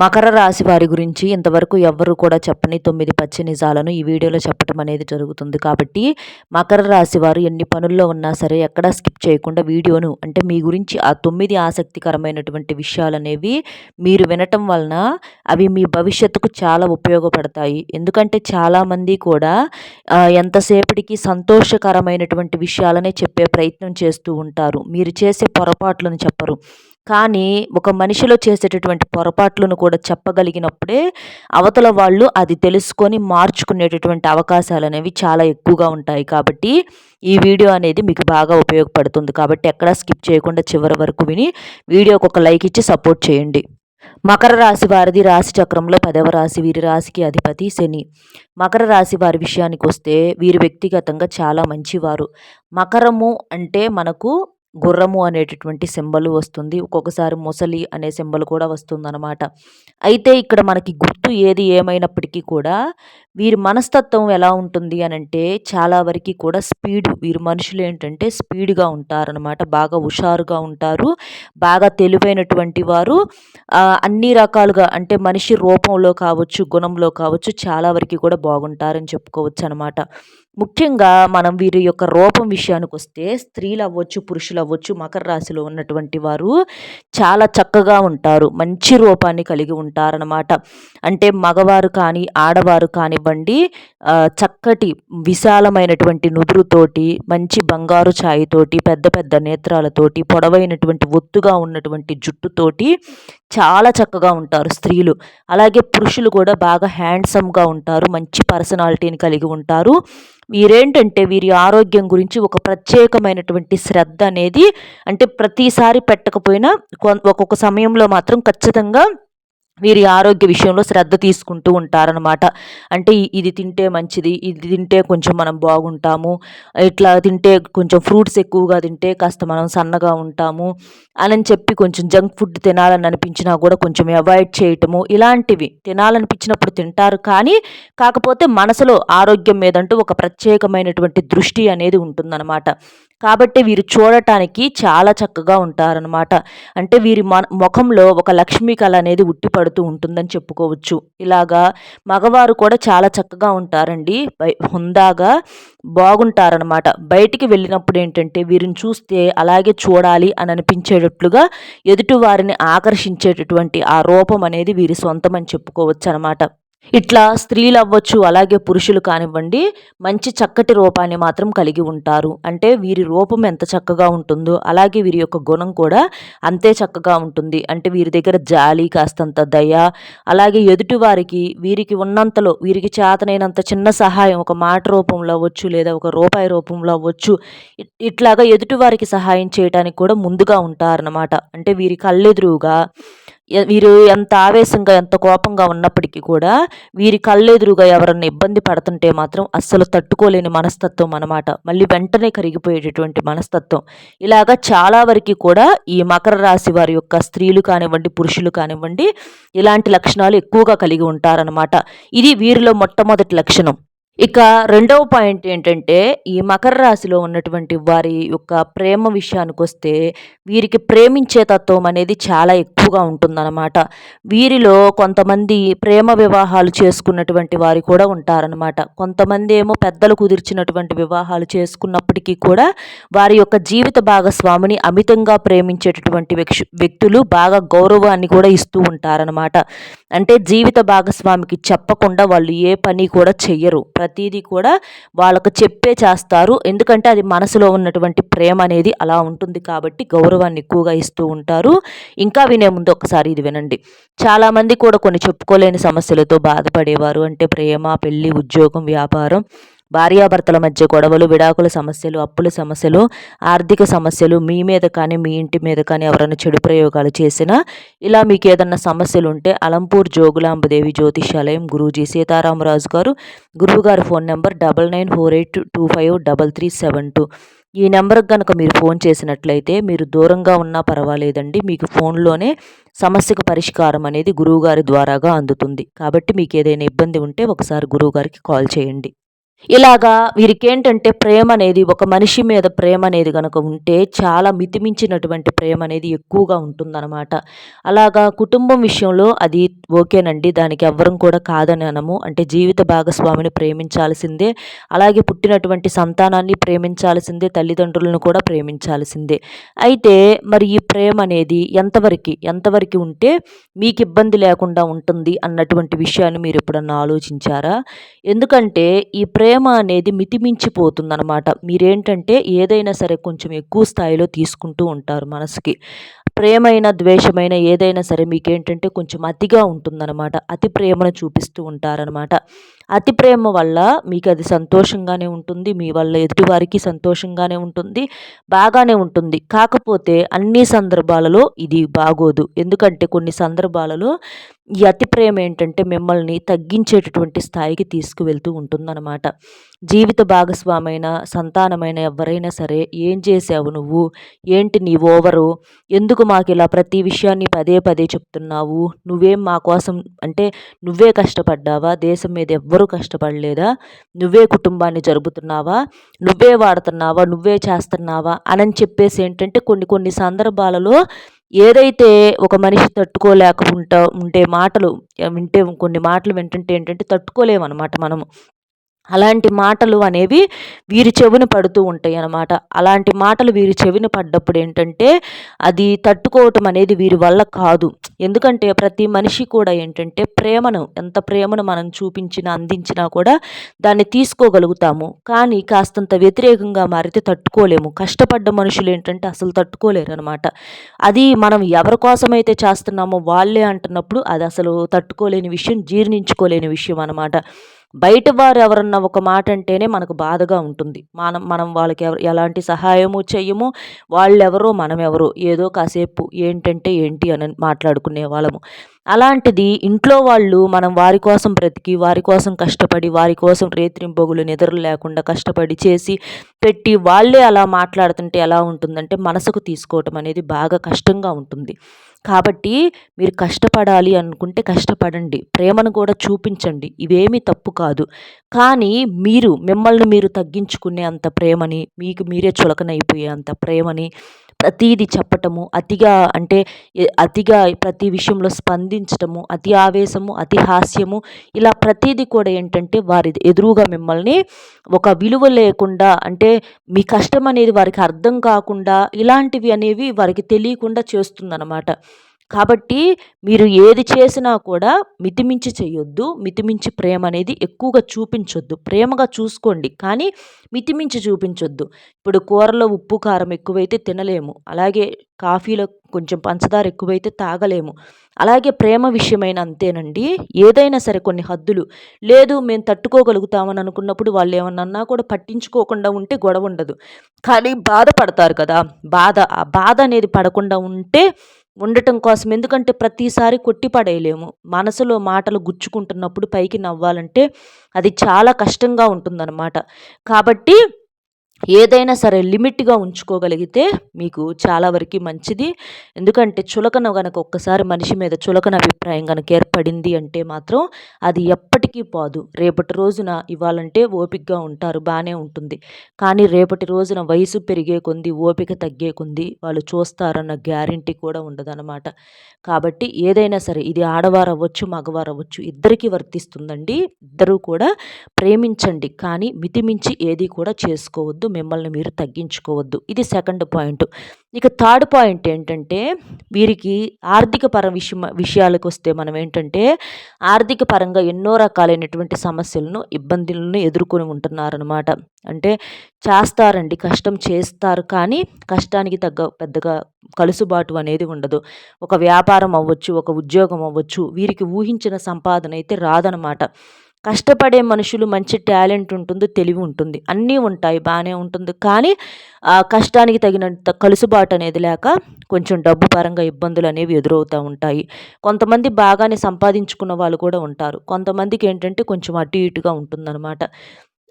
మకర రాశి వారి గురించి ఇంతవరకు ఎవ్వరు కూడా చెప్పని తొమ్మిది పచ్చి నిజాలను ఈ వీడియోలో చెప్పడం అనేది జరుగుతుంది కాబట్టి మకర రాశి వారు ఎన్ని పనుల్లో ఉన్నా సరే ఎక్కడా స్కిప్ చేయకుండా వీడియోను అంటే మీ గురించి ఆ తొమ్మిది ఆసక్తికరమైనటువంటి విషయాలు అనేవి మీరు వినటం వలన అవి మీ భవిష్యత్తుకు చాలా ఉపయోగపడతాయి. ఎందుకంటే చాలామంది కూడా ఎంతసేపటికి సంతోషకరమైనటువంటి విషయాలనే చెప్పే ప్రయత్నం చేస్తూ ఉంటారు. మీరు చేసే పొరపాట్లను చెప్పరు. కానీ ఒక మనిషిలో చేసేటటువంటి పొరపాట్లను కూడా చెప్పగలిగినప్పుడే అవతల వాళ్ళు అది తెలుసుకొని మార్చుకునేటటువంటి అవకాశాలు అనేవి చాలా ఎక్కువగా ఉంటాయి. కాబట్టి ఈ వీడియో అనేది మీకు బాగా ఉపయోగపడుతుంది. కాబట్టి ఎక్కడా స్కిప్ చేయకుండా చివరి వరకు విని వీడియోకి ఒక లైక్ ఇచ్చి సపోర్ట్ చేయండి. మకర రాశి వారిది రాశి చక్రంలో పదవ రాశి. వీరి రాశికి అధిపతి శని. మకర రాశి వారి విషయానికి వస్తే వీరు వ్యక్తిగతంగా చాలా మంచివారు. మకరము అంటే మనకు గుర్రము అనేటటువంటి సింబల్ వస్తుంది. ఒక్కొక్కసారి ముసలి అనే సింబల్ కూడా వస్తుందన్నమాట. అయితే ఇక్కడ మనకి గుర్తు ఏది ఏమైనప్పటికీ కూడా వీరి మనస్తత్వం ఎలా ఉంటుంది అని అంటే చాలా వరకు కూడా స్పీడ్. వీరి మనుషులు ఏంటంటే స్పీడ్గా ఉంటారనమాట బాగా హుషారుగా ఉంటారు. బాగా తెలివైనటువంటి వారు. అన్ని రకాలుగా అంటే మనిషి రూపంలో కావచ్చు గుణంలో కావచ్చు చాలా వరకు కూడా బాగుంటారని చెప్పుకోవచ్చు అనమాట ముఖ్యంగా మనం వీరి యొక్క రూపం విషయానికి వస్తే స్త్రీలు అవ్వచ్చు పురుషులు అవ్వచ్చు మకర రాశిలో ఉన్నటువంటి వారు చాలా చక్కగా ఉంటారు. మంచి రూపాన్ని కలిగి ఉంటారనమాట అంటే మగవారు కానీ ఆడవారు కానివ్వండి చక్కటి విశాలమైనటువంటి నుదురుతోటి మంచి బంగారు ఛాయితోటి పెద్ద పెద్ద నేత్రాలతోటి పొడవైనటువంటి ఒత్తుగా ఉన్నటువంటి జుట్టుతోటి చాలా చక్కగా ఉంటారు స్త్రీలు. అలాగే పురుషులు కూడా బాగా హ్యాండ్సమ్గా ఉంటారు. మంచి పర్సనాలిటీని కలిగి ఉంటారు. వీరేంటంటే వీరి ఆరోగ్యం గురించి ఒక ప్రత్యేకమైనటువంటి శ్రద్ధ అనేది అంటే ప్రతిసారి పెట్టకపోయినా ఒక్కొక్క సమయంలో మాత్రం ఖచ్చితంగా వీరి ఆరోగ్య విషయంలో శ్రద్ధ తీసుకుంటూ ఉంటారనమాట అంటే ఇది తింటే మంచిది ఇది తింటే కొంచెం మనం బాగుంటాము ఇట్లా తింటే కొంచెం ఫ్రూట్స్ ఎక్కువగా తింటే కాస్త మనం సన్నగా ఉంటాము అని చెప్పి కొంచెం జంక్ ఫుడ్ తినాలని అనిపించినా కూడా కొంచెం అవాయిడ్ చేయటము ఇలాంటివి తినాలనిపించినప్పుడు తింటారు. కానీ కాకపోతే మనసులో ఆరోగ్యం మీదంటూ ఒక ప్రత్యేకమైనటువంటి దృష్టి అనేది ఉంటుందన్నమాట. కాబట్టి వీరు చూడటానికి చాలా చక్కగా ఉంటారనమాట అంటే వీరి ముఖంలో ఒక లక్ష్మీ కళ అనేది ఉట్టిపడుతూ ఉంటుందని చెప్పుకోవచ్చు. ఇలాగా మగవారు కూడా చాలా చక్కగా ఉంటారండి. హుందాగా బాగుంటారనమాట బయటికి వెళ్ళినప్పుడు ఏంటంటే వీరిని చూస్తే అలాగే చూడాలి అని అనిపించేటట్లుగా ఎదుటి వారిని ఆకర్షించేటటువంటి ఆ రూపం అనేది వీరి సొంతం అని చెప్పుకోవచ్చు అనమాట ఇట్లా స్త్రీలు అవ్వచ్చు అలాగే పురుషులు కానివ్వండి మంచి చక్కటి రూపాన్ని మాత్రం కలిగి ఉంటారు. అంటే వీరి రూపం ఎంత చక్కగా ఉంటుందో అలాగే వీరి యొక్క గుణం కూడా అంతే చక్కగా ఉంటుంది. అంటే వీరి దగ్గర జాలి కాస్తంత దయ అలాగే ఎదుటి వారికి వీరికి ఉన్నంతలో వీరికి చేతనైనంత చిన్న సహాయం ఒక మాట రూపంలో అవ్వచ్చు లేదా ఒక రూపాయి రూపంలో అవ్వచ్చు ఇట్లాగా ఎదుటి వారికి సహాయం చేయడానికి కూడా ముందుగా ఉంటారన్నమాట. అంటే వీరి కళ్ళెదురుగా వీరు ఎంత ఆవేశంగా ఎంత కోపంగా ఉన్నప్పటికీ కూడా వీరి కళ్ళెదురుగా ఎవరన్నా ఇబ్బంది పడుతుంటే మాత్రం అస్సలు తట్టుకోలేని మనస్తత్వం అనమాట మళ్ళీ వెంటనే కరిగిపోయేటటువంటి మనస్తత్వం. ఇలాగా చాలా వరకు కూడా ఈ మకర రాశి వారి యొక్క స్త్రీలు కానివ్వండి పురుషులు కానివ్వండి ఇలాంటి లక్షణాలు ఎక్కువగా కలిగి ఉంటారనమాట ఇది వీరిలో మొట్టమొదటి లక్షణం. ఇక రెండవ పాయింట్ ఏంటంటే ఈ మకర రాశిలో ఉన్నటువంటి వారి యొక్క ప్రేమ విషయానికి వస్తే వీరికి ప్రేమించే తత్వం అనేది చాలా ఎక్కువగా ఉంటుందన్నమాట. వీరిలో కొంతమంది ప్రేమ వివాహాలు చేసుకున్నటువంటి వారు కూడా ఉంటారనమాట కొంతమంది ఏమో పెద్దలు కుదిర్చినటువంటి వివాహాలు చేసుకున్నప్పటికీ కూడా వారి యొక్క జీవిత భాగస్వామిని అమితంగా ప్రేమించేటటువంటి వ్యక్తులు బాగా గౌరవాన్ని కూడా ఇస్తూ ఉంటారనమాట అంటే జీవిత భాగస్వామికి చెప్పకుండా వాళ్ళు ఏ పని కూడా చెయ్యరు. ప్రతిదీ కూడా వాళ్ళకు చెప్పే చేస్తారు. ఎందుకంటే అది మనసులో ఉన్నటువంటి ప్రేమ అనేది అలా ఉంటుంది కాబట్టి గౌరవాన్ని ఎక్కువగా ఇస్తూ ఉంటారు. ఇంకా వినే ముందు ఒకసారి ఇది వినండి. చాలామంది కూడా కొన్ని చెప్పుకోలేని సమస్యలతో బాధపడేవారు. అంటే ప్రేమ పెళ్ళి ఉద్యోగం వ్యాపారం భార్యాభర్తల మధ్య గొడవలు విడాకుల సమస్యలు అప్పుల సమస్యలు ఆర్థిక సమస్యలు మీ మీద కానీ మీ ఇంటి మీద కానీ ఎవరైనా చెడు ప్రయోగాలు చేసినా ఇలా మీకు ఏదన్నా సమస్యలు ఉంటే అలంపూర్ జోగులాంబదేవి జ్యోతిషాలయం గురూజీ సీతారామరాజు గారు గురువుగారి phone number double nine four eight two five double three seven two. ఈ నెంబర్కి కనుక మీరు ఫోన్ చేసినట్లయితే మీరు దూరంగా ఉన్నా పర్వాలేదండి మీకు ఫోన్లోనే సమస్యకు పరిష్కారం అనేది గురువుగారి ద్వారాగా అందుతుంది. కాబట్టి మీకు ఏదైనా ఇబ్బంది ఉంటే ఒకసారి గురువుగారికి కాల్ చేయండి. ఇలాగా వీరికేంటంటే ప్రేమ అనేది ఒక మనిషి మీద ప్రేమ అనేది కనుక ఉంటే చాలా మితిమించినటువంటి ప్రేమ అనేది ఎక్కువగా ఉంటుందన్నమాట. అలాగా కుటుంబం విషయంలో అది ఓకేనండి. దానికి ఎవ్వరం కూడా కాదని అనము అంటే జీవిత భాగస్వామిని ప్రేమించాల్సిందే. అలాగే పుట్టినటువంటి సంతానాన్ని ప్రేమించాల్సిందే. తల్లిదండ్రులను కూడా ప్రేమించాల్సిందే. అయితే మరి ఈ ప్రేమ అనేది ఎంతవరకు ఎంతవరకు ఉంటే మీకు ఇబ్బంది లేకుండా ఉంటుంది అన్నటువంటి విషయాన్ని మీరు ఎప్పుడన్నా ఆలోచించారా? ఎందుకంటే ఈ ప్రేమ అనేది మితిమించిపోతుందనమాట మీరేంటంటే ఏదైనా సరే కొంచెం ఎక్కువ స్థాయిలో తీసుకుంటూ ఉంటారు మనసుకి. ప్రేమైన ద్వేషమైన ఏదైనా సరే మీకేంటంటే కొంచెం అతిగా ఉంటుందన్నమాట. అతి ప్రేమను చూపిస్తూ ఉంటారనమాట అతి ప్రేమ వల్ల మీకు అది సంతోషంగానే ఉంటుంది మీ వల్ల ఎదుటివారికి సంతోషంగానే ఉంటుంది బాగానే ఉంటుంది. కాకపోతే అన్ని సందర్భాలలో ఇది బాగోదు. ఎందుకంటే కొన్ని సందర్భాలలో ఈ అతి ప్రేమ ఏంటంటే మిమ్మల్ని తగ్గించేటటువంటి స్థాయికి తీసుకువెళ్తూ ఉంటుందన్నమాట. జీవిత భాగస్వామైన సంతానమైన ఎవరైనా సరే ఏం చేసావు నువ్వు? ఏంటి నీ ఓవరు? ఎందుకు మాకు ఇలా ప్రతి విషయాన్ని పదే పదే చెప్తున్నావు. నువ్వేం మా కోసం అంటే నువ్వే కష్టపడ్డావా? దేశం మీద ఎవ్వరూ కష్టపడలేదా? నువ్వే కుటుంబాన్ని జరుపుతున్నావా? నువ్వే వాడుతున్నావా? నువ్వే చేస్తున్నావా? అని చెప్పేసి ఏంటంటే కొన్ని కొన్ని సందర్భాలలో ఏదైతే ఒక మనిషి తట్టుకోలేకుండా ఉంటే మాటలు వింటే కొన్ని మాటలు వింటుంటే ఏంటంటే తట్టుకోలేమన్నమాట మనము. అలాంటి మాటలు అనేవి వీరి చెవిన పడుతూ ఉంటాయి అన్నమాట. అలాంటి మాటలు వీరి చెవిన పడ్డప్పుడు ఏంటంటే అది తట్టుకోవటం అనేది వీరి వల్ల కాదు. ఎందుకంటే ప్రతి మనిషి కూడా ఏంటంటే ప్రేమను ఎంత ప్రేమను మనం చూపించినా అందించినా కూడా దాన్ని తీసుకోగలుగుతాము. కానీ కాస్తంత వ్యతిరేకంగా మారితే తట్టుకోలేము. కష్టపడ్డ మనుషులు ఏంటంటే అసలు తట్టుకోలేరు అనమాట అది మనం ఎవరి కోసమైతే చేస్తున్నామో వాళ్ళే అంటున్నప్పుడు అది అసలు తట్టుకోలేని విషయం జీర్ణించుకోలేని విషయం అనమాట బయట వారు ఎవరన్నా ఒక మాట అంటేనే మనకు బాధగా ఉంటుంది. మనం మనం వాళ్ళకి ఎవరు ఎలాంటి సహాయము చెయ్యము. వాళ్ళెవరో మనమెవరో ఏదో కాసేపు ఏంటంటే ఏంటి అని మాట్లాడుకునే వాళ్ళము. అలాంటిది ఇంట్లో వాళ్ళు మనం వారి కోసం బ్రతికి వారి కోసం కష్టపడి వారి కోసం రేత్రింపొగులు నిద్రలు లేకుండా కష్టపడి చేసి పెట్టి వాళ్ళే అలా మాట్లాడుతుంటే ఎలా ఉంటుందంటే మనసుకు తీసుకోవటం అనేది బాగా కష్టంగా ఉంటుంది. కాబట్టి మీరు కష్టపడాలి అనుకుంటే కష్టపడండి. ప్రేమను కూడా చూపించండి. ఇవేమీ తప్పు కాదు. కానీ మీరు మిమ్మల్ని మీరు తగ్గించుకునే అంత ప్రేమని మీకు మీరే చులకనైపోయే అంత ప్రేమని ప్రతీది చెప్పటము అతిగా అంటే అతిగా ప్రతి విషయంలో స్పందించటము అతి ఆవేశము అతి హాస్యము ఇలా ప్రతీది కూడా ఏంటంటే వారి ఎదురుగా మిమ్మల్ని ఒక విలువ లేకుండా అంటే మీ కష్టం అనేది వారికి అర్థం కాకుండా ఇలాంటివి అనేవి వారికి తెలియకుండా చేస్తుందన్నమాట. కాబట్టి మీరు ఏది చేసినా కూడా మితిమించి చేయొద్దు. మితిమించి ప్రేమ అనేది ఎక్కువగా చూపించొద్దు. ప్రేమగా చూసుకోండి. కానీ మితిమించి చూపించొద్దు. ఇప్పుడు కూరలో ఉప్పు కారం ఎక్కువైతే తినలేము. అలాగే కాఫీలో కొంచెం పంచదార ఎక్కువైతే తాగలేము. అలాగే ప్రేమ విషయమైన అంతేనండి. ఏదైనా సరే కొన్ని హద్దులు. లేదు మేము తట్టుకోగలుగుతామని అనుకున్నప్పుడు వాళ్ళు ఏమన్నా కూడా పట్టించుకోకుండా ఉంటే గొడవ ఉండదు. కానీ బాధపడతారు కదా! బాధ. ఆ బాధ అనేది పడకుండా ఉంటే ఉండటం కోసం ఎందుకంటే ప్రతిసారి కొట్టిపడేయలేము. మనసులో మాటలు గుచ్చుకుంటున్నప్పుడు పైకి నవ్వాలంటే అది చాలా కష్టంగా ఉంటుందన్నమాట. కాబట్టి ఏదైనా సరే లిమిట్గా ఉంచుకోగలిగితే మీకు చాలా వరకు మంచిది. ఎందుకంటే చులకన కనుక ఒక్కసారి మనిషి మీద చులకన అభిప్రాయం కనుక ఏర్పడింది అంటే మాత్రం అది ఎప్పటికీ పోదు. రేపటి రోజున ఇవ్వాలంటే ఓపికగా ఉంటారు బాగానే ఉంటుంది. కానీ రేపటి రోజున వయసు పెరిగే కొంది ఓపిక తగ్గే కొంది వాళ్ళు చూస్తారన్న గ్యారంటీ కూడా ఉండదన్నమాట. కాబట్టి ఏదైనా సరే ఇది ఆడవారు అవ్వచ్చు మగవారు అవ్వచ్చు ఇద్దరికీ వర్తిస్తుందండి. ఇద్దరూ కూడా ప్రేమించండి. కానీ మితిమించి ఏది కూడా చేసుకోవద్దు. మిమ్మల్ని మీరు తగ్గించుకోవద్దు. ఇది సెకండ్ పాయింట్. ఇక థర్డ్ పాయింట్ ఏంటంటే వీరికి ఆర్థిక పర విషయం విషయాలకు వస్తే మనం ఏంటంటే ఆర్థిక పరంగా ఎన్నో రకాలైనటువంటి సమస్యలను ఇబ్బందులను ఎదుర్కొని ఉంటున్నారనమాట అంటే చేస్తారండి కష్టం చేస్తారు కానీ కష్టానికి తగ్గ పెద్దగా కలుసుబాటు అనేది ఉండదు. ఒక వ్యాపారం అవ్వచ్చు ఒక ఉద్యోగం అవ్వచ్చు వీరికి ఊహించిన సంపాదన అయితే రాదనమాట కష్టపడే మనుషులు మంచి టాలెంట్ ఉంటుంది తెలివి ఉంటుంది. అన్నీ ఉంటాయి బాగానే ఉంటుంది. కానీ ఆ కష్టానికి తగినంత కలుసుబాటు అనేది లేక కొంచెం డబ్బు పరంగా ఇబ్బందులు అనేవి ఎదురవుతూ ఉంటాయి. కొంతమంది బాగానే సంపాదించుకున్న వాళ్ళు కూడా ఉంటారు. కొంతమందికి ఏంటంటే కొంచెం అటు ఇటుగా ఉంటుందన్నమాట.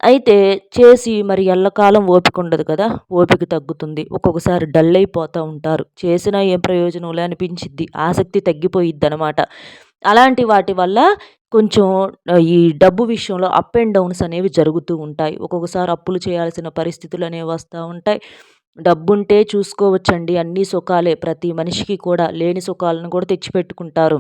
అయితే చేసి మరి ఎల్లకాలం ఓపిక ఉండదు కదా ఓపిక తగ్గుతుంది. ఒక్కొక్కసారి డల్ అయిపోతూ ఉంటారు. చేసినా ఏం ప్రయోజనంలే అనిపించిద్ది. ఆసక్తి తగ్గిపోయిద్ది అనమాట అలాంటి వాటి వల్ల కొంచెం ఈ డబ్బు విషయంలో అప్ అండ్ డౌన్స్ అనేవి జరుగుతూ ఉంటాయి. ఒక్కొక్కసారి అప్పులు చేయాల్సిన పరిస్థితులు అనేవి వస్తూ ఉంటాయి. డబ్బుంటే చూసుకోవచ్చండి. అన్ని సుఖాలే. ప్రతి మనిషికి కూడా లేని సుఖాలను కూడా తెచ్చిపెట్టుకుంటారు.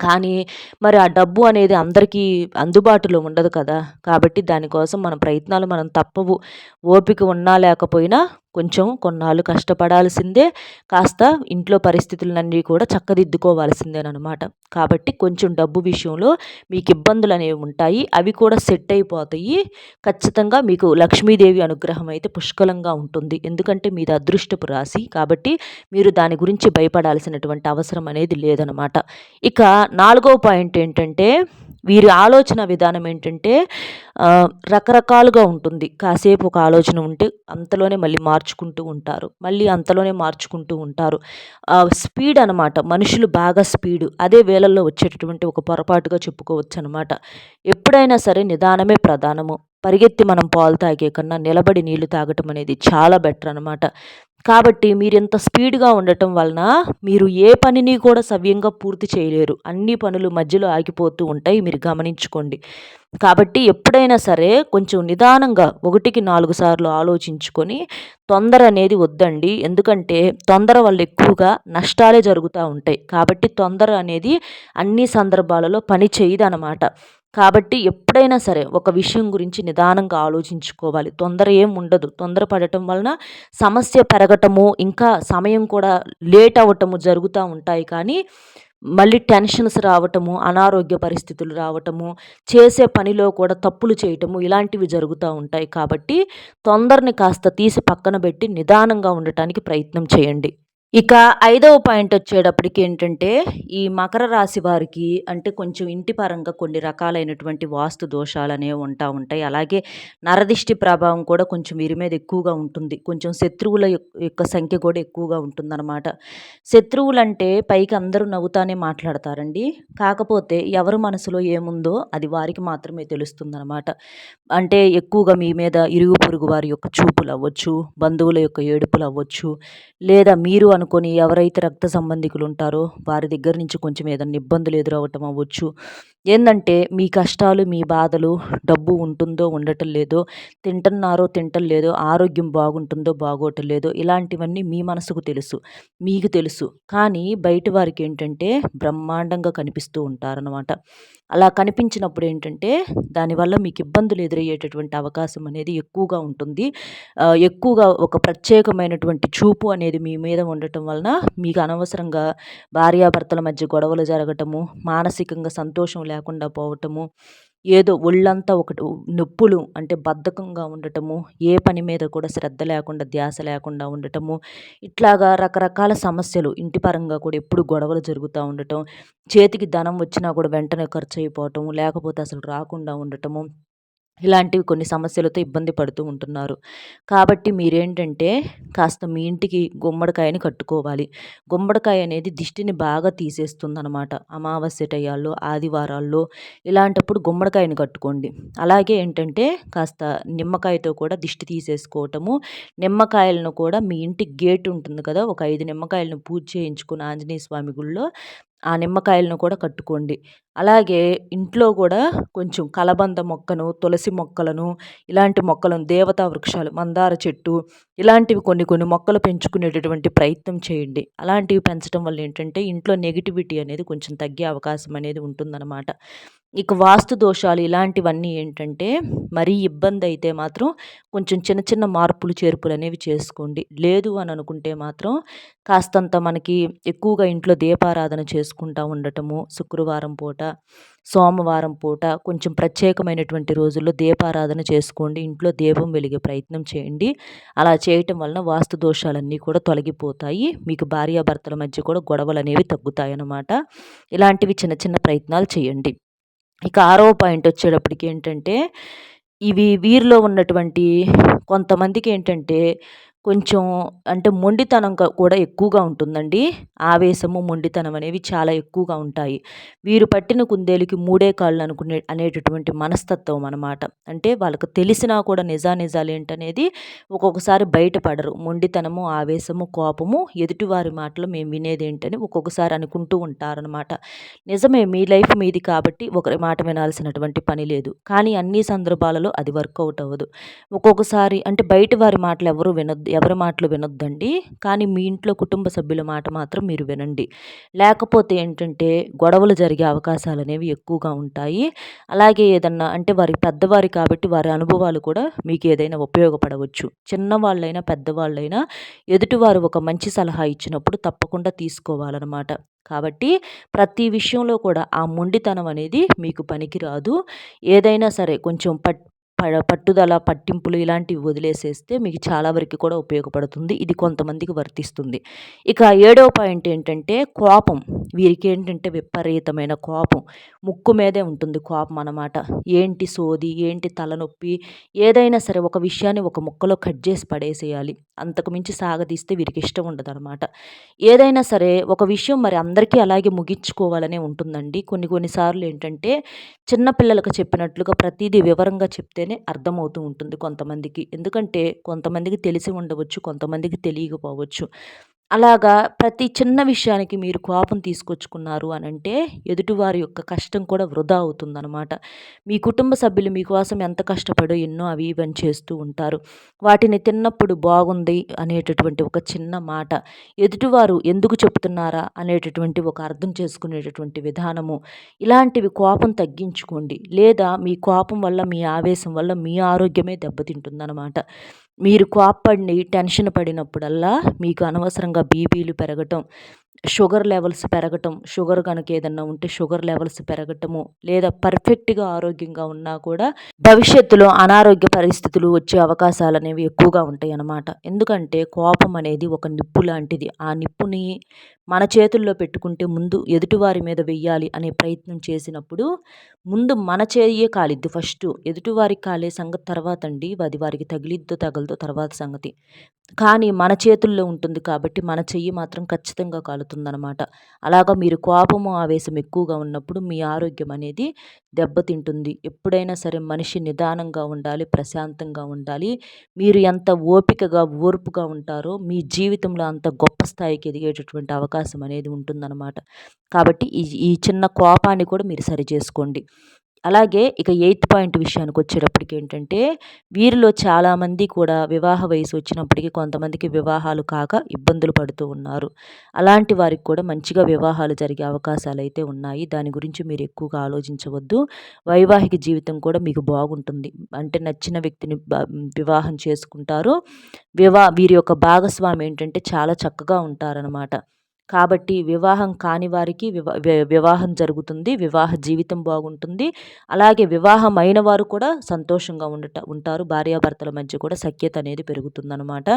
కానీ మరి ఆ డబ్బు అనేది అందరికీ అందుబాటులో ఉండదు కదా. కాబట్టి దానికోసం మన ప్రయత్నాలు మనం తప్పవు. ఓపిక ఉన్నా లేకపోయినా కొంచెం కొన్నాళ్ళు కష్టపడాల్సిందే. కాస్త ఇంట్లో పరిస్థితులన్నీ కూడా చక్కదిద్దుకోవాల్సిందేనమాట కాబట్టి కొంచెం డబ్బు విషయంలో మీకు ఇబ్బందులు అనేవి ఉంటాయి. అవి కూడా సెట్ అయిపోతాయి. ఖచ్చితంగా మీకు లక్ష్మీదేవి అనుగ్రహం అయితే పుష్కలంగా ఉంటుంది. ఎందుకంటే మీది అదృష్టపు రాశి. కాబట్టి మీరు దాని గురించి భయపడాల్సినటువంటి అవసరం అనేది లేదనమాట ఇక నాలుగవ పాయింట్ ఏంటంటే వీరి ఆలోచన విధానం ఏంటంటే రకరకాలుగా ఉంటుంది. కాసేపు ఒక ఆలోచన ఉంటే అంతలోనే మళ్ళీ మార్చుకుంటూ ఉంటారు. మళ్ళీ అంతలోనే మార్చుకుంటూ ఉంటారు. స్పీడ్ అనమాట మనుషులు బాగా స్పీడ్. అదే వేళల్లో వచ్చేటటువంటి ఒక పొరపాటుగా చెప్పుకోవచ్చు అనమాట ఎప్పుడైనా సరే నిదానమే ప్రధానము. పరిగెత్తి మనం పాలు తాగే కన్నా నిలబడి నీళ్ళు తాగటం అనేది చాలా బెటర్ అనమాట కాబట్టి మీరు ఇంత స్పీడ్గా ఉండటం వలన మీరు ఏ పనిని కూడా సవ్యంగా పూర్తి చేయలేరు. అన్ని పనులు మధ్యలో ఆగిపోతూ ఉంటాయి. మీరు గమనించుకోండి. కాబట్టి ఎప్పుడైనా సరే కొంచెం నిదానంగా ఒకటికి నాలుగు సార్లు ఆలోచించుకొని తొందర అనేది వద్దండి. ఎందుకంటే తొందర వల్ల ఎక్కువగా నష్టాలే జరుగుతూ ఉంటాయి. కాబట్టి తొందర అనేది అన్ని సందర్భాలలో పని చేయదనమాట కాబట్టి ఎప్పుడైనా సరే ఒక విషయం గురించి నిదానంగా ఆలోచించుకోవాలి. తొందర ఏం ఉండదు. తొందర పడటం వలన సమస్య పెరగటము ఇంకా సమయం కూడా లేట్ అవ్వటము జరుగుతూ ఉంటాయి. కానీ మళ్ళీ టెన్షన్స్ రావటము అనారోగ్య పరిస్థితులు రావటము చేసే పనిలో కూడా తప్పులు చేయటము ఇలాంటివి జరుగుతూ ఉంటాయి. కాబట్టి తొందరని కాస్త తీసి పక్కన పెట్టి నిదానంగా ఉండటానికి ప్రయత్నం చేయండి. ఇక ఐదవ పాయింట్ వచ్చేటప్పటికి ఏంటంటే ఈ మకర రాశి వారికి అంటే కొంచెం ఇంటి పరంగా కొన్ని రకాలైనటువంటి వాస్తు దోషాలు అనేవి ఉంటా ఉంటాయి. అలాగే నరదిష్టి ప్రభావం కూడా కొంచెం వీరి మీద ఎక్కువగా ఉంటుంది. కొంచెం శత్రువుల యొక్క సంఖ్య కూడా ఎక్కువగా ఉంటుందన్నమాట. శత్రువులు అంటే పైకి అందరూ నవ్వుతానే మాట్లాడతారండి. కాకపోతే ఎవరి మనసులో ఏముందో అది వారికి మాత్రమే తెలుస్తుందన్నమాట. అంటే ఎక్కువగా మీ మీద ఇరుగు పొరుగు వారి యొక్క చూపులు అవ్వచ్చు బంధువుల యొక్క ఏడుపులు అవ్వచ్చు లేదా మీరు అనుకొని ఎవరైతే రక్త సంబంధికులు ఉంటారో వారి దగ్గర నుంచి కొంచెం ఏదైనా ఇబ్బందులు ఎదురవ్వటం అవ్వచ్చు. ఏంటంటే మీ కష్టాలు మీ బాధలు డబ్బు ఉంటుందో ఉండటం లేదో తింటున్నారో తింటం లేదో ఆరోగ్యం బాగుంటుందో బాగోటం లేదో ఇలాంటివన్నీ మీ మనసుకు తెలుసు మీకు తెలుసు. కానీ బయట వారికి ఏంటంటే బ్రహ్మాండంగా కనిపిస్తూ ఉంటారనమాట అలా కనిపించినప్పుడు ఏంటంటే దానివల్ల మీకు ఇబ్బందులు ఎదురయ్యేటటువంటి అవకాశం అనేది ఎక్కువగా ఉంటుంది. ఎక్కువగా ఒక ప్రత్యేకమైనటువంటి చూపు అనేది మీ మీద ఉండటం వలన మీకు అనవసరంగా భార్యాభర్తల మధ్య గొడవలు జరగటము మానసికంగా సంతోషం లేకుండా పోవటము ఏదో ఒళ్ళంతా ఒకటి నొప్పులు అంటే బద్ధకంగా ఉండటము ఏ పని మీద కూడా శ్రద్ధ లేకుండా ధ్యాస లేకుండా ఉండటము ఇట్లాగా రకరకాల సమస్యలు ఇంటి పరంగా కూడా ఎప్పుడు గొడవలు జరుగుతూ ఉండటం చేతికి ధనం వచ్చినా కూడా వెంటనే ఖర్చు అయిపోవటము లేకపోతే అసలు రాకుండా ఉండటము ఇలాంటివి కొన్ని సమస్యలతో ఇబ్బంది పడుతూ ఉంటున్నారు. కాబట్టి మీరేంటంటే కాస్త మీ ఇంటికి గుమ్మడికాయని కట్టుకోవాలి. గుమ్మడికాయ అనేది దిష్టిని బాగా తీసేస్తుందనమాట అమావాస్య టయాల్లో ఆదివారాల్లో ఇలాంటప్పుడు గుమ్మడికాయని కట్టుకోండి. అలాగే ఏంటంటే కాస్త నిమ్మకాయతో కూడా దిష్టి తీసేసుకోవటము. నిమ్మకాయలను కూడా మీ ఇంటి గేట్ ఉంటుంది కదా ఒక ఐదు నిమ్మకాయలను పూజ చేయించుకుని ఆంజనేయ స్వామి గుళ్ళో ఆ నిమ్మకాయలను కూడా కట్టుకోండి. అలాగే ఇంట్లో కూడా కొంచెం కలబంద మొక్కను తులసి మొక్కలను ఇలాంటి మొక్కలను దేవతా వృక్షాలు మందార చెట్టు ఇలాంటివి కొన్ని కొన్ని మొక్కలు పెంచుకునేటటువంటి ప్రయత్నం చేయండి. అలాంటివి పెంచడం వల్ల ఏంటంటే ఇంట్లో నెగిటివిటీ అనేది కొంచెం తగ్గే అవకాశం అనేది ఉంటుందన్నమాట. ఇక వాస్తు దోషాలు ఇలాంటివన్నీ ఏంటంటే మరీ ఇబ్బంది అయితే మాత్రం కొంచెం చిన్న చిన్న మార్పులు చేర్పులు అనేవి చేసుకోండి. లేదు అని అనుకుంటే మాత్రం కాస్తంత మనకి ఎక్కువగా ఇంట్లో దీపారాధన చేసుకుంటూ ఉండటము శుక్రవారం పూట సోమవారం పూట కొంచెం ప్రత్యేకమైనటువంటి రోజుల్లో దీపారాధన చేసుకోండి. ఇంట్లో దీపం వెలిగే ప్రయత్నం చేయండి. అలా చేయటం వలన వాస్తు దోషాలన్నీ కూడా తొలగిపోతాయి. మీకు భార్యాభర్తల మధ్య కూడా గొడవలు అనేవి తగ్గుతాయి అన్నమాట ఇలాంటివి చిన్న చిన్న ప్రయత్నాలు చేయండి. ఇక ఆరో పాయింట్ వచ్చేటప్పటికి ఏంటంటే ఇవి వీరిలో ఉన్నటువంటి కొంతమందికి ఏంటంటే కొంచెం అంటే మొండితనం కూడా ఎక్కువగా ఉంటుందండి. ఆవేశము మొండితనం అనేవి చాలా ఎక్కువగా ఉంటాయి. వీరు పట్టిన కుందేలుకి మూడే కాళ్ళు అనుకునే అనేటటువంటి మనస్తత్వం అనమాట అంటే వాళ్ళకు తెలిసినా కూడా నిజానిజాలు ఏంటనేది ఒక్కొక్కసారి బయటపడరు. మొండితనము ఆవేశము కోపము ఎదుటివారి మాటలు మేము వినేది ఏంటని ఒక్కొక్కసారి అనుకుంటూ ఉంటారనమాట నిజమే మీ లైఫ్ మీది కాబట్టి ఒకరి మాట వినాల్సినటువంటి పని లేదు. కానీ అన్ని సందర్భాలలో అది వర్కౌట్ అవ్వదు. ఒక్కొక్కసారి అంటే బయట వారి మాటలు ఎవరు వినొద్దు ఎవరి మాటలు వినొద్దండి. కానీ మీ ఇంట్లో కుటుంబ సభ్యుల మాట మాత్రం మీరు వినండి. లేకపోతే ఏంటంటే గొడవలు జరిగే అవకాశాలు అనేవి ఎక్కువగా ఉంటాయి. అలాగే ఏదన్నా అంటే వారి పెద్దవారి కాబట్టి వారి అనుభవాలు కూడా మీకు ఏదైనా ఉపయోగపడవచ్చు. చిన్నవాళ్ళైనా పెద్దవాళ్ళైనా ఎదుటివారు ఒక మంచి సలహా ఇచ్చినప్పుడు తప్పకుండా తీసుకోవాలన్నమాట. కాబట్టి ప్రతి విషయంలో కూడా ఆ మొండితనం అనేది మీకు పనికిరాదు. ఏదైనా సరే కొంచెం పట్ పట్టుదల పట్టింపులు ఇలాంటివి వదిలేసేస్తే మీకు చాలా వరకు కూడా ఉపయోగపడుతుంది. ఇది కొంతమందికి వర్తిస్తుంది. ఇక ఏడవ పాయింట్ ఏంటంటే కోపం. వీరికి ఏంటంటే విపరీతమైన కోపం. ముక్కు మీదే ఉంటుంది కోపం అన్నమాట. ఏంటి సోది? ఏంటి తలనొప్పి? ఏదైనా సరే ఒక విషయాన్ని ఒక ముక్కలో కట్ చేసి పడేసేయాలి. అంతకుమించి సాగదీస్తే వీరికి ఇష్టం ఉండదు అనమాట ఏదైనా సరే ఒక విషయం మరి అందరికీ అలాగే ముగించుకోవాలనే ఉంటుందండి. కొన్ని కొన్నిసార్లు ఏంటంటే చిన్నపిల్లలకు చెప్పినట్లుగా ప్రతిదీ వివరంగా చెప్తేనే ఉంటేనే అర్థమవుతూ ఉంటుంది కొంతమందికి. ఎందుకంటే కొంతమందికి తెలిసి ఉండవచ్చు కొంతమందికి తెలియకపోవచ్చు. అలాగా ప్రతి చిన్న విషయానికి మీరు కోపం తీసుకొచ్చుకున్నారు అని అంటే ఎదుటివారి యొక్క కష్టం కూడా వృధా అవుతుందన్నమాట. మీ కుటుంబ సభ్యులు మీకోసం ఎంత కష్టపడో ఎన్నో అవి ఇవని చేస్తూ ఉంటారు. వాటిని తిన్నప్పుడు బాగుంది అనేటటువంటి ఒక చిన్న మాట. ఎదుటివారు ఎందుకు చెప్తున్నారా అనేటటువంటి ఒక అర్థం చేసుకునేటటువంటి విధానము. ఇలాంటివి కోపం తగ్గించుకోండి. లేదా మీ కోపం వల్ల మీ ఆవేశం వల్ల మీ ఆరోగ్యమే దెబ్బతింటుందన్నమాట. మీరు కోప్పడి టెన్షన్ పడినప్పుడల్లా మీకు అనవసరంగా బీపీలు పెరగటం షుగర్ లెవెల్స్ పెరగటం షుగర్ కనుక ఏదన్నా ఉంటే షుగర్ లెవెల్స్ పెరగటము లేదా పర్ఫెక్ట్గా ఆరోగ్యంగా ఉన్నా కూడా భవిష్యత్తులో అనారోగ్య పరిస్థితులు వచ్చే అవకాశాలు అనేవి ఎక్కువగా ఉంటాయి అన్నమాట ఎందుకంటే కోపం అనేది ఒక నిప్పు లాంటిది. ఆ నిప్పుని మన చేతుల్లో పెట్టుకుంటే ముందు ఎదుటివారి మీద వెయ్యాలి అనే ప్రయత్నం చేసినప్పుడు ముందు మన చేయే కాలిద్ది. ఫస్ట్ ఎదుటివారికి కాలే సంగతి తర్వాత అండి అది వారికి తగిలిద్దో తగలదో తర్వాత సంగతి. కానీ మన చేతుల్లో ఉంటుంది కాబట్టి మన చెయ్యి మాత్రం ఖచ్చితంగా కాలుతుందనమాట అలాగా మీరు కోపము ఆవేశం ఎక్కువగా ఉన్నప్పుడు మీ ఆరోగ్యం అనేది దెబ్బతింటుంది. ఎప్పుడైనా సరే మనిషి నిదానంగా ఉండాలి ప్రశాంతంగా ఉండాలి. మీరు ఎంత ఓపికగా ఓర్పుగా ఉంటారో మీ జీవితంలో అంత గొప్ప స్థాయికి ఎదిగేటటువంటి అవకాశం అవకాశం అనేది ఉంటుందన్నమాట. కాబట్టి ఈ ఈ చిన్న కోపాన్ని కూడా మీరు సరి చేసుకోండి. అలాగే ఇక ఎయిత్ పాయింట్ విషయానికి వచ్చేటప్పటికి ఏంటంటే వీరిలో చాలామంది కూడా వివాహ వయసు వచ్చినప్పటికీ కొంతమందికి వివాహాలు కాక ఇబ్బందులు పడుతూ ఉన్నారు. అలాంటి వారికి కూడా మంచిగా వివాహాలు జరిగే అవకాశాలు అయితే ఉన్నాయి. దాని గురించి మీరు ఎక్కువగా ఆలోచించవద్దు. వైవాహిక జీవితం కూడా మీకు బాగుంటుంది. అంటే నచ్చిన వ్యక్తిని వివాహం చేసుకుంటారు. వివా వీరి యొక్క భాగస్వామి ఏంటంటే చాలా చక్కగా ఉంటారనమాట కాబట్టి వివాహం కాని వారికి వివా వివాహం జరుగుతుంది వివాహ జీవితం బాగుంటుంది. అలాగే వివాహం అయిన వారు కూడా సంతోషంగా ఉండట ఉంటారు. భార్యాభర్తల మధ్య కూడా సఖ్యత అనేది పెరుగుతుందన్నమాట.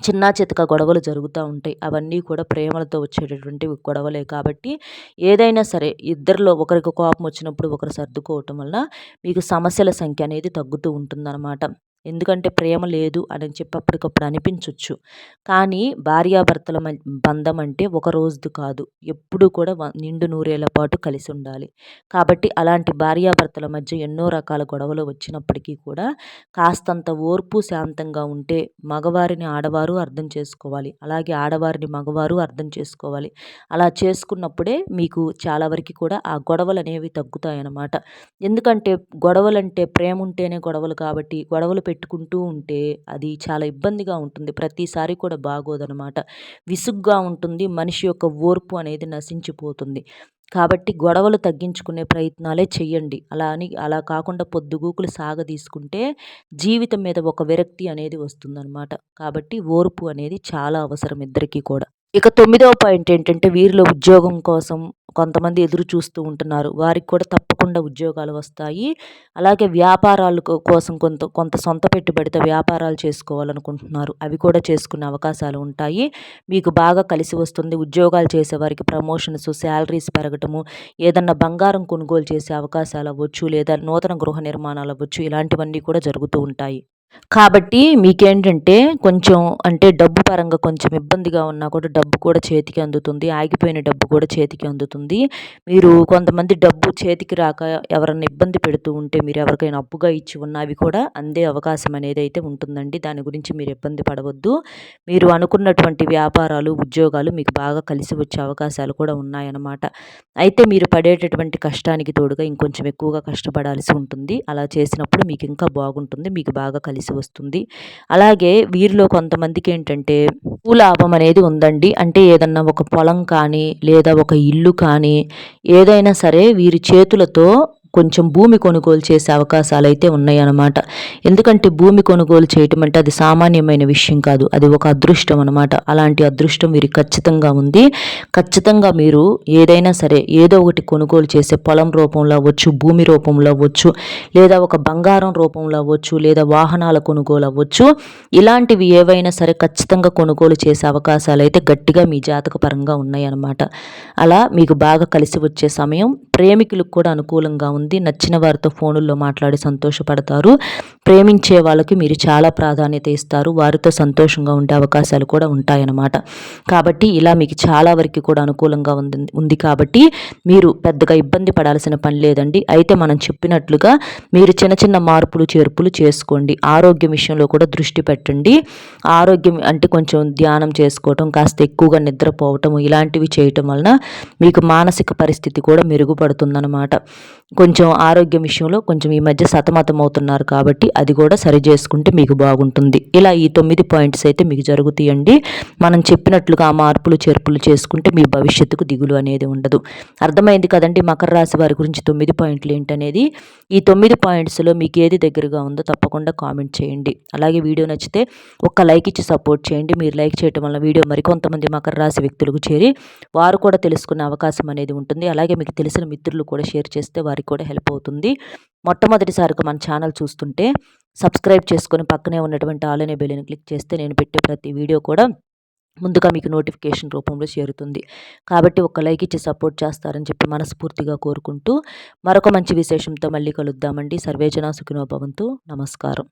చిన్న చితక గొడవలు జరుగుతూ ఉంటాయి. అవన్నీ కూడా ప్రేమలతో వచ్చేటటువంటి గొడవలే కాబట్టి ఏదైనా సరే ఇద్దరిలో ఒకరికి కోపం వచ్చినప్పుడు ఒకరు సర్దుకోవటం వల్ల మీకు సమస్యల సంఖ్య అనేది తగ్గుతూ ఉంటుందన్నమాట. ఎందుకంటే ప్రేమ లేదు అని చెప్పి అప్పటికప్పుడు అనిపించవచ్చు కానీ భార్యాభర్తల బంధం అంటే ఒక రోజుది కాదు. ఎప్పుడు కూడా నిండు నూరేళ్ళ పాటు కలిసి ఉండాలి. కాబట్టి అలాంటి భార్యాభర్తల మధ్య ఎన్నో రకాల గొడవలు వచ్చినప్పటికీ కూడా కాస్తంత ఓర్పు శాంతంగా ఉంటే మగవారిని ఆడవారు అర్థం చేసుకోవాలి. అలాగే ఆడవారిని మగవారు అర్థం చేసుకోవాలి. అలా చేసుకున్నప్పుడే మీకు చాలా వరకు కూడా ఆ గొడవలు అనేవి తగ్గుతాయన్నమాట. ఎందుకంటే గొడవలంటే ప్రేమ ఉంటేనే గొడవలు కాబట్టి గొడవలు పెట్టుకుంటూ ఉంటే అది చాలా ఇబ్బందిగా ఉంటుంది. ప్రతిసారి కూడా బాగోదనమాట విసుగ్గా ఉంటుంది. మనిషి యొక్క ఓర్పు అనేది నశించిపోతుంది. కాబట్టి గొడవలు తగ్గించుకునే ప్రయత్నాలే చేయండి అలా అని అలా కాకుండా పొద్దుగూకులు సాగదీసుకుంటే జీవితం మీద ఒక విరక్తి అనేది వస్తుందన్నమాట. కాబట్టి ఓర్పు అనేది చాలా అవసరం ఇద్దరికీ కూడా. ఇక తొమ్మిదవ పాయింట్ ఏంటంటే వీరిలో ఉద్యోగం కోసం కొంతమంది ఎదురు చూస్తూ ఉంటున్నారు. వారికి కూడా తప్పకుండా ఉద్యోగాలు వస్తాయి. అలాగే వ్యాపారాల కోసం కొంత కొంత సొంత పెట్టుబడితో వ్యాపారాలు చేసుకోవాలనుకుంటున్నారు. అవి కూడా చేసుకునే అవకాశాలు ఉంటాయి. మీకు బాగా కలిసి వస్తుంది. ఉద్యోగాలు చేసే వారికి ప్రమోషన్స్ శాలరీస్ పెరగటము ఏదన్నా బంగారం కొనుగోలు చేసే అవకాశాలు అవ్వచ్చు లేదా నూతన గృహ నిర్మాణాలు అవ్వచ్చు ఇలాంటివన్నీ కూడా జరుగుతూ ఉంటాయి. కాబట్టి మీకేంటంటే కొంచెం అంటే డబ్బు పరంగా కొంచెం ఇబ్బందిగా ఉన్నా కూడా డబ్బు కూడా చేతికి అందుతుంది ఆగిపోయిన డబ్బు కూడా చేతికి అందుతుంది. మీరు కొంతమంది డబ్బు చేతికి రాక ఎవరన్నా ఇబ్బంది పెడుతూ ఉంటే మీరు ఎవరికైనా అప్పుగా ఇచ్చి ఉన్నా అవి కూడా అందే అవకాశం అనేది అయితే ఉంటుందండి. దాని గురించి మీరు ఇబ్బంది పడవద్దు. మీరు అనుకున్నటువంటి వ్యాపారాలు ఉద్యోగాలు మీకు బాగా కలిసి వచ్చే అవకాశాలు కూడా ఉన్నాయన్నమాట. అయితే మీరు పడేటటువంటి కష్టానికి తోడుగా ఇంకొంచెం ఎక్కువగా కష్టపడాల్సి ఉంటుంది. అలా చేసినప్పుడు మీకు ఇంకా బాగుంటుంది మీకు బాగా కలిసి వస్తుంది. అలాగే వీరిలో కొంతమందికి ఏంటంటే భూలాభం అనేది ఉందండి. అంటే ఏదన్నా ఒక పొలం కానీ లేదా ఒక ఇల్లు కానీ ఏదైనా సరే వీరి చేతులతో కొంచెం భూమి కొనుగోలు చేసే అవకాశాలు అయితే ఉన్నాయన్నమాట. ఎందుకంటే భూమి కొనుగోలు చేయటం అంటే అది సామాన్యమైన విషయం కాదు అది ఒక అదృష్టం అనమాట అలాంటి అదృష్టం వీరికి ఖచ్చితంగా ఉంది. ఖచ్చితంగా మీరు ఏదైనా సరే ఏదో ఒకటి కొనుగోలు చేసే పొలం రూపంలో అవ్వచ్చు భూమి రూపంలో అవ్వచ్చు లేదా ఒక బంగారం రూపంలో అవ్వచ్చు లేదా వాహనాల కొనుగోలు అవ్వచ్చు ఇలాంటివి ఏవైనా సరే ఖచ్చితంగా కొనుగోలు చేసే అవకాశాలు అయితే గట్టిగా మీ జాతక పరంగా ఉన్నాయన్నమాట. అలా మీకు బాగా కలిసి వచ్చే సమయం ప్రేమికులకు కూడా అనుకూలంగా ఉంది. ఉంది. నచ్చిన వారితో ఫోనుల్లో మాట్లాడి సంతోషపడతారు. ప్రేమించే వాళ్ళకి మీరు చాలా ప్రాధాన్యత ఇస్తారు. వారితో సంతోషంగా ఉండే అవకాశాలు కూడా ఉంటాయన్నమాట. కాబట్టి ఇలా మీకు చాలా వరకు కూడా అనుకూలంగా ఉంది ఉంది కాబట్టి మీరు పెద్దగా ఇబ్బంది పడాల్సిన పని లేదండి. అయితే మనం చెప్పినట్లుగా మీరు చిన్న చిన్న మార్పులు చేర్పులు చేసుకోండి. ఆరోగ్యం విషయంలో కూడా దృష్టి పెట్టండి. ఆరోగ్యం అంటే కొంచెం ధ్యానం చేసుకోవటం కాస్త ఎక్కువగా నిద్రపోవటం ఇలాంటివి చేయటం వలన మీకు మానసిక పరిస్థితి కూడా మెరుగుపడుతుందన్నమాట. కొంచెం కొంచెం ఆరోగ్యం విషయంలో కొంచెం ఈ మధ్య సతమతం అవుతున్నారు కాబట్టి అది కూడా సరి చేసుకుంటే మీకు బాగుంటుంది. ఇలా ఈ తొమ్మిది పాయింట్స్ అయితే మీకు జరుగుతాయండి. మనం చెప్పినట్లుగా మార్పులు చేర్పులు చేసుకుంటే మీ భవిష్యత్తుకు దిగులు అనేది ఉండదు. అర్థమైంది కదండి మకర రాశి వారి గురించి తొమ్మిది పాయింట్లు ఏంటనేది? ఈ తొమ్మిది పాయింట్స్లో మీకు ఏది దగ్గరగా ఉందో తప్పకుండా కామెంట్ చేయండి. అలాగే వీడియో నచ్చితే ఒక్క లైక్ ఇచ్చి సపోర్ట్ చేయండి. మీరు లైక్ చేయడం వల్ల వీడియో మరికొంతమంది మకర రాశి వ్యక్తులకు చేరి వారు కూడా తెలుసుకునే అవకాశం అనేది ఉంటుంది. అలాగే మీకు తెలిసిన మిత్రులు కూడా షేర్ చేస్తే వారికి కూడా హెల్ప్ అవుతుంది. మొట్టమొదటిసారిగా మన ఛానల్ చూస్తుంటే సబ్స్క్రైబ్ చేసుకొని పక్కనే ఉన్నటువంటి ఆల్ అనే బెల్లిని క్లిక్ చేస్తే నేను పెట్టే ప్రతి వీడియో కూడా ముందుగా మీకు నోటిఫికేషన్ రూపంలో చేరుతుంది. కాబట్టి ఒక లైక్ ఇచ్చి సపోర్ట్ చేస్తారని చెప్పి మనస్ఫూర్తిగా కోరుకుంటూ మరొక మంచి విశేషంతో మళ్ళీ కలుద్దామండి. సర్వేజన సుఖినోభవంతు నమస్కారం.